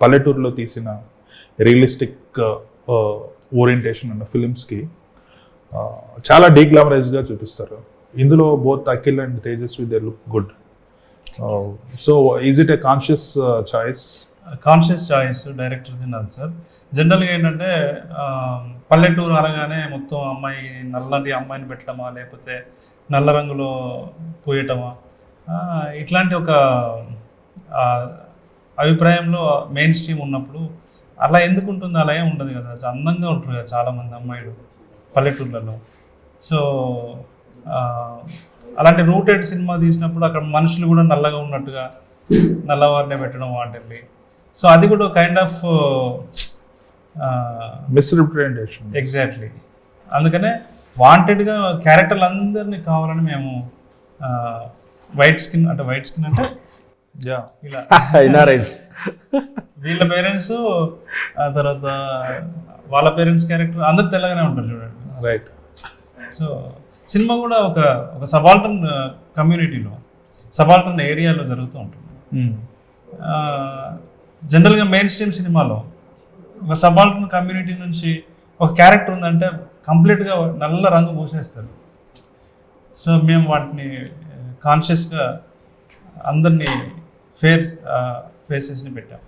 పల్లెటూరులో తీసిన realistic orientation uh, ఉన్న ఫిలిమ్స్కి uh, చాలా డీగ్లామరైజ్గా చూపిస్తారు. ఇందులో both Akhil and Tejaswi they look good so is it a conscious choice conscious choice డైరెక్టర్ది నాది సార్. జనరల్గా ఏంటంటే పల్లెటూరు అనగానే మొత్తం అమ్మాయి నల్లటి అమ్మాయిని పెట్టడమా లేకపోతే నల్ల రంగులో పోయటమా? ఇట్లాంటి ఒక అభిప్రాయంలో మెయిన్ స్ట్రీమ్ ఉన్నప్పుడు అలా ఎందుకు ఉంటుంది? అలా ఏం ఉండదు కదా. అందంగా ఉంటారు కదా చాలామంది అమ్మాయిలు పల్లెటూర్లలో. సో అలాంటి రూటెడ్ సినిమా తీసినప్పుడు అక్కడ మనుషులు కూడా నల్లగా ఉన్నట్టుగా నల్లవారినే పెట్టడం వాటిల్ని. సో అది కూడా కైండ్ ఆఫ్ మిస్రిప్రజెంటేషన్ ఎగ్జాక్ట్లీ అందుకనే వాంటెడ్గా క్యారెక్టర్లు అందరినీ కావాలని మేము వైట్ స్కిన్ అంటే వైట్ స్కిన్ అంటే ఎన్ఆర్ఐస్ వీళ్ళ పేరెంట్స్ ఆ తర్వాత వాళ్ళ పేరెంట్స్ క్యారెక్టర్ అందరు తెల్లగానే ఉంటారు చూడండి. రైట్ సో సినిమా కూడా ఒక ఒక సబాల్టన్ కమ్యూనిటీలో సబాల్టన్ ఏరియాలో జరుగుతూ ఉంటుంది. జనరల్గా మెయిన్ స్ట్రీమ్ సినిమాలో ఒక సబాల్టన్ కమ్యూనిటీ నుంచి ఒక క్యారెక్టర్ ఉందంటే కంప్లీట్గా నల్ల రంగు పూసేస్తారు. సో మేము వాటిని కాన్షియస్గా అందరినీ ఫేర్ ఫేసెస్ని పెట్టాం